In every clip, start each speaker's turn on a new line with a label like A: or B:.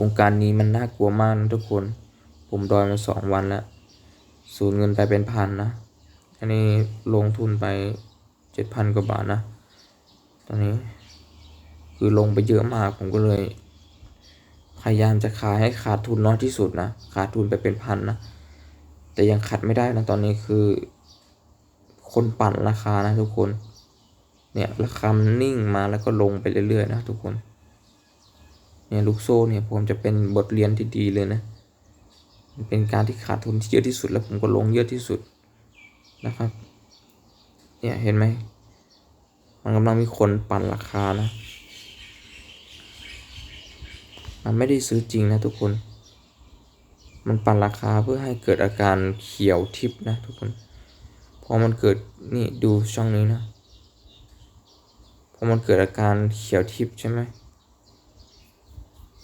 A: วงการนี้มันน่ากลัวมากนะทุกคน ผมดอยมาสองวันแล้ว สูญเงินไปเป็นพันนะ อันนี้ลงทุนไปเจ็ดพันกว่าบาทนะ ตอนนี้ คือลงไปเยอะมากผมก็เลย พยายามจะขายให้ขาดทุนน้อยที่สุดนะ ขาดทุนไปเป็นพันนะ แต่ยังขัดไม่ได้นะตอนนี้คือ คนปั่นราคานะทุกคน เนี่ยราคานิ่งมาแล้วก็ลงไปเรื่อยๆนะทุกคน เนี่ยลูกโซ่เนี่ยผมจะเป็นบทเรียนที่ดีเลยนะเป็นการที่ขาดทุนที่เยอะที่สุดแล้วผมก็ลงเยอะที่สุดนะครับ เนี่ยเห็นไหมมันกำลังมีคนปั่นราคานะ มันไม่ได้ซื้อจริงนะทุกคน มันปั่นราคาเพื่อให้เกิดอาการเขียวทิพนะทุกคน พอมันเกิดนี่ดูช่องนี้นะ พอมันเกิดอาการเขียวทิพใช่ไหม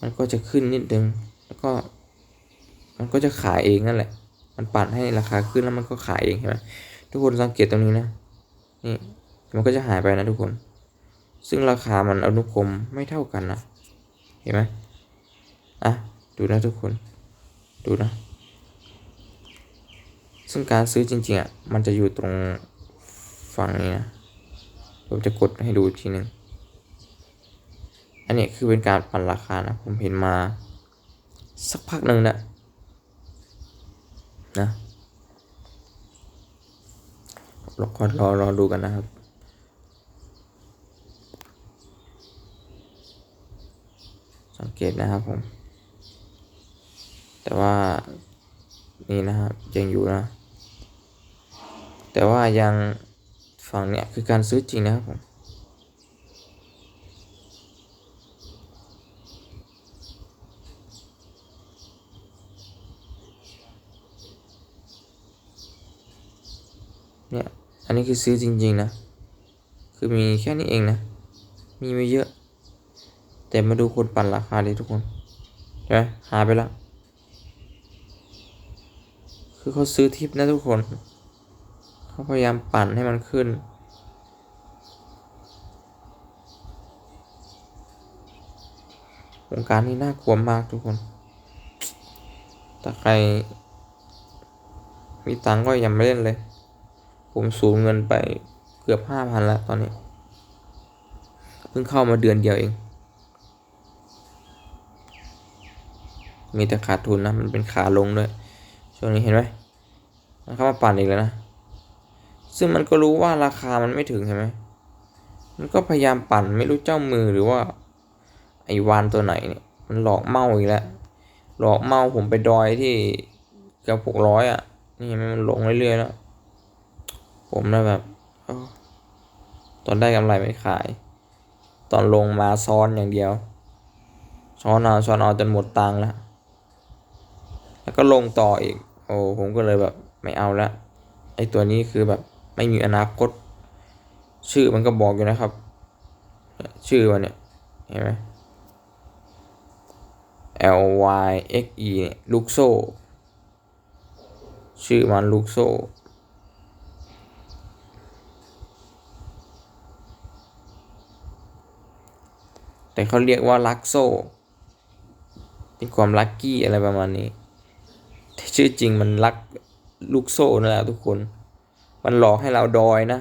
A: มันก็จะขึ้นนิดนึง แล้วก็ มันก็จะขายเองนั่นแหละ มันปั่นให้ราคาขึ้นแล้วมันก็ขายเองใช่ไหมทุกคนสังเกตตรงนี้นะ นี่ มันก็จะหายไปนะทุกคน ซึ่งราคามันอนุกรมไม่เท่ากันนะ เห็นไหมอะ ดูนะทุกคน ดูนะ ซึ่งการซื้อจริงๆอะ มันจะอยู่ตรงฝั่งนี้นะ ผมจะกดให้ดูอีกทีหนึ่ง อันนี้คือเป็นการปั่นราคานะ ผมเห็นมา สักพักหนึ่งนะนะรอคอยรอรอดูกันนะครับสังเกตนะครับผม แต่ว่านี่นะครับยังอยู่นะ แต่ว่ายังฝั่งเนี้ยคือการซื้อจริงนะครับผม เนี่ย อันนี้คือซื้อจริงๆนะ คือมีแค่นี้เองนะ มีไม่เยอะ แต่มาดูคนปั่นราคาดิทุกคนใช่ไหมหายไปแล้วคือเขาซื้อทิปนะทุกคน เขาพยายามปั่นให้มันขึ้นวงการนี้น่ากลัวมากทุกคน ถ้าใคร มีตังก็อย่ามาเล่นเลย ผมสูญเงินไปเกือบห้าพันแล้วตอนนี้ เพิ่งเข้ามาเดือนเดียวเอง มีแต่ขาดทุนนะ มันเป็นขาลงด้วย ช่วงนี้เห็นไหมมันเข้ามาปั่นอีกแล้วนะ ซึ่งมันก็รู้ว่าราคามันไม่ถึงใช่ไหมมันก็พยายามปั่นไม่รู้เจ้ามือหรือว่า ไอ้วานตัวไหนเนี่ย มันหลอกเมาอีกแล้ว หลอกเมาผมไปดอยที่เกือบหกร้อยอะ นี่มันลงเรื่อยๆแล้ว ผมนะแบบเอ้าตอนได้กำไรไม่ขาย ตอนลงมาซ้อนอย่างเดียว ซ้อนเอาซ้อนเอาจนหมดตังค์แล้ว แล้วก็ลงต่ออีก โอ้ผมก็เลยแบบไม่เอาละไอตัวนี้คือแบบไม่มีอนาคต ชื่อมันก็บอกอยู่นะครับ ชื่อมันเนี่ยเห็นไหม L Y X E เนี่ยลูกโซ่ ชื่อมันลูกโซ่ แต่เขาเรียกว่าลักโซ่เป็นความลัคกี้อะไรประมาณนี้แต่ชื่อจริงมันลักลูกโซ่นั่นแหละทุกคน มันหลอกให้เราดอยนะ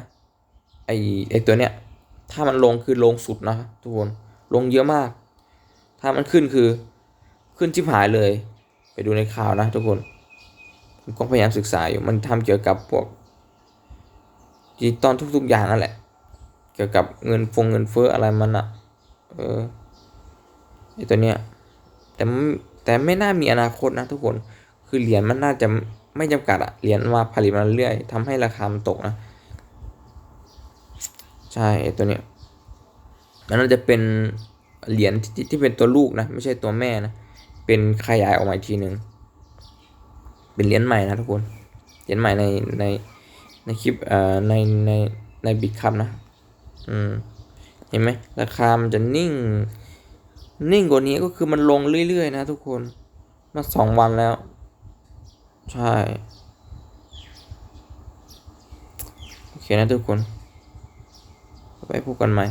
A: ไอไอตัวเนี้ยถ้ามันลงคือลงสุดนะทุกคนลงเยอะมาก ถ้ามันขึ้นคือขึ้นชิบหายเลย ไปดูในข่าวนะทุกคนผมก็พยายามศึกษาอยู่มันทำเกี่ยวกับพวกดิจิตอลทุกๆอย่างนั่นแหละ เกี่ยวกับเงินฟงเงินเฟ้ออะไรมันอะ เออไอตัวเนี้ยแต่แต่ไม่น่ามีอนาคตนะทุกคนคือเหรียญมันน่าจะไม่จำกัดอะเหรียญมาผลิตมาเรื่อยทำให้ราคามันตกนะ ใช่ไอตัวเนี้ยมันน่าจะเป็นเหรียญที่ที่เป็นตัวลูกนะ ไม่ใช่ตัวแม่นะ เป็นขยายออกมาอีกทีหนึ่งเป็นเหรียญใหม่นะทุกคนเหรียญใหม่ในในในคลิปเอ่อในในในบิตคัพนะ อืม เห็นไหมราคามันจะนิ่ง นิ่งกว่านี้ก็คือมันลงเรื่อยๆนะทุกคนมาสองวันแล้ว ใช่โอเคนะทุกคน ไปพบกันใหม่